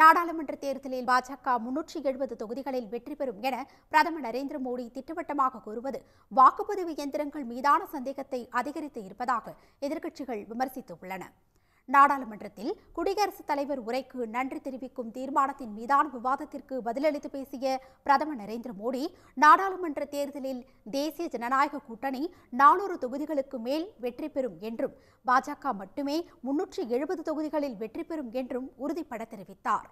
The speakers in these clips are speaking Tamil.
நாடாளுமன்ற தேர்தலில் பாஜக முன்னூற்றி எழுபது தொகுதிகளில் வெற்றி பெறும் என பிரதமர் நரேந்திர மோடி திட்டவட்டமாக கூறுவது வாக்குப்பதிவு இயந்திரங்கள் மீதான சந்தேகத்தை அதிகரித்து இருப்பதாக எதிர்க்கட்சிகள் விமர்சித்துள்ளன. நாடாளுமன்றத்தில் குடியரசுத் தலைவர் உரைக்கு நன்றி தெரிவிக்கும் தீர்மானத்தின் மீதான விவாதத்திற்கு பதிலளித்து பேசிய பிரதமர் நரேந்திர மோடி நாடாளுமன்ற தேர்தலில் தேசிய ஜனநாயக கூட்டணி நானூறு தொகுதிகளுக்கு மேல் வெற்றி பெறும் என்றும் பாஜக மட்டுமே முன்னூற்றி எழுபது தொகுதிகளில் வெற்றி பெறும் என்றும் உறுதிபட தெரிவித்தார்.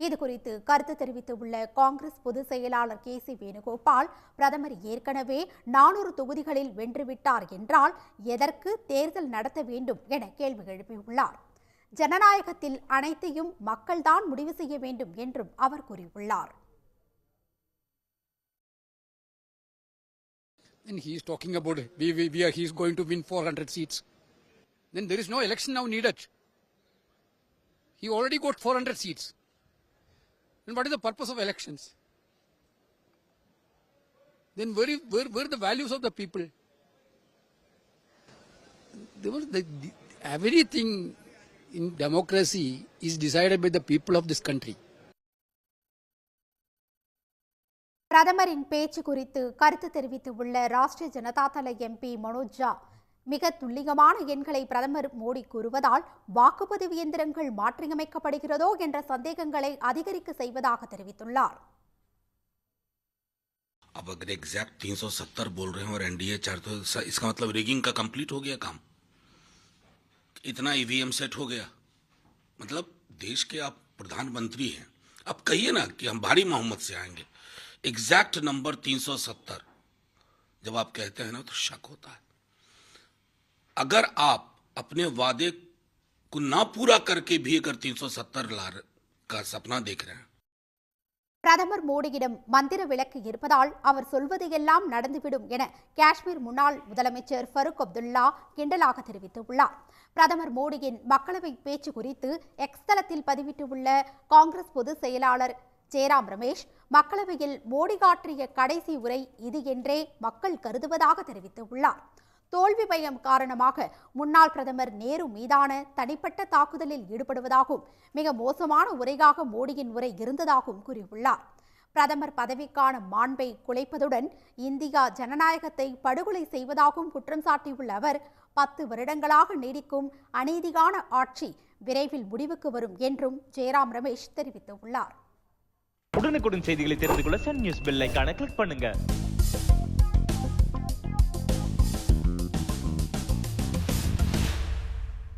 இதுகுறித்து கருத்து தெரிவித்துள்ள காங்கிரஸ் பொதுச் செயலாளர் கே சி வேணுகோபால் பிரதமர் ஏற்கனவே நானூறு தொகுதிகளில் வென்றுவிட்டார் என்றால் எதற்கு தேர்தல் நடத்த வேண்டும் என கேள்வி எழுப்பியுள்ளார் ஜனநாயகத்தில் அனைத்தையும் மக்கள்தான் முடிவு செய்ய வேண்டும் என்றும் அவர் கூறியுள்ளார் And he is talking about we, we, we are, he is going to win 400 seats. Then there is no election now needed. He already got 400 seats. Then what is the purpose of elections? Then where, is, where, where are the values of the people? There was the, the, everything in democracy is decided by the people of this country. பிரதமரின் பேச்சு குறித்து கருத்து தெரிவித்துள்ள ராஷ்டிரிய ஜனதா தள எம்பி மனோஜ் ஜா மிக துல்லியமான எண்களை பிரதமர் மோடி கூறுவதால் வாக்குப்பதிவு இயந்திரங்கள் மாற்றியமைக்கப்படுகிறதோ என்ற சந்தேகங்களை அதிகரிக்க செய்வதாக தெரிவித்துள்ளார் अब अगर एग्जैक्ट 370 बोल रहे हैं और एनडीए चार तो इसका मतलब रिगिंग का कंप्लीट हो गया काम इतना ईवीएम सेट हो गया मतलब देश के आप प्रधानमंत्री हैं अब कहिए ना कि हम भारी मोहम्मद से आएंगे एग्जैक्ट नंबर 370 जब आप कहते हैं ना तो शक होता है अगर आप अपने वादे को ना पूरा करके भी अगर 370 ला का सपना देख रहे हैं பிரதமர் மோடியிடம் மந்திர விலக்கு இருப்பதால் அவர் சொல்வதையெல்லாம் நடந்துவிடும் என காஷ்மீர் முன்னாள் முதலமைச்சர் ஃபருக் அப்துல்லா கிண்டலாக தெரிவித்துள்ளார் பிரதமர் மோடியின் மக்களவை பேச்சு குறித்து எக்ஸ் தளத்தில் பதிவிட்டுள்ள காங்கிரஸ் பொதுச் செயலாளர் ஜெயராம் ரமேஷ் மக்களவையில் மோடி காற்றிய கடைசி உரை இது என்றே மக்கள் கருதுவதாக தெரிவித்துள்ளார் தோல்வி பயம் காரணமாக முன்னாள் பிரதமர் நேரு மீதான தனிப்பட்ட தாக்குதலில் ஈடுபடுவதாகவும் மிக மோசமான உரையாக மோடியின் உரை இருந்ததாகவும் கூறியுள்ளார். பிரதமர் பதவிக்கான மாண்பை குலைப்பதுடன் இந்தியா ஜனநாயகத்தை படுகொலை செய்வதாகவும் குற்றம் சாட்டியுள்ள அவர் பத்து வருடங்களாக நீடிக்கும் அநீதியான ஆட்சி விரைவில் முடிவுக்கு வரும் என்றும் ஜெயராம் ரமேஷ் தெரிவித்துள்ளார். உடனுக்குடன் செய்திகளை தெரிந்து கொள்ள சன் நியூஸ் பெல் கிளிக் பண்ணுங்க.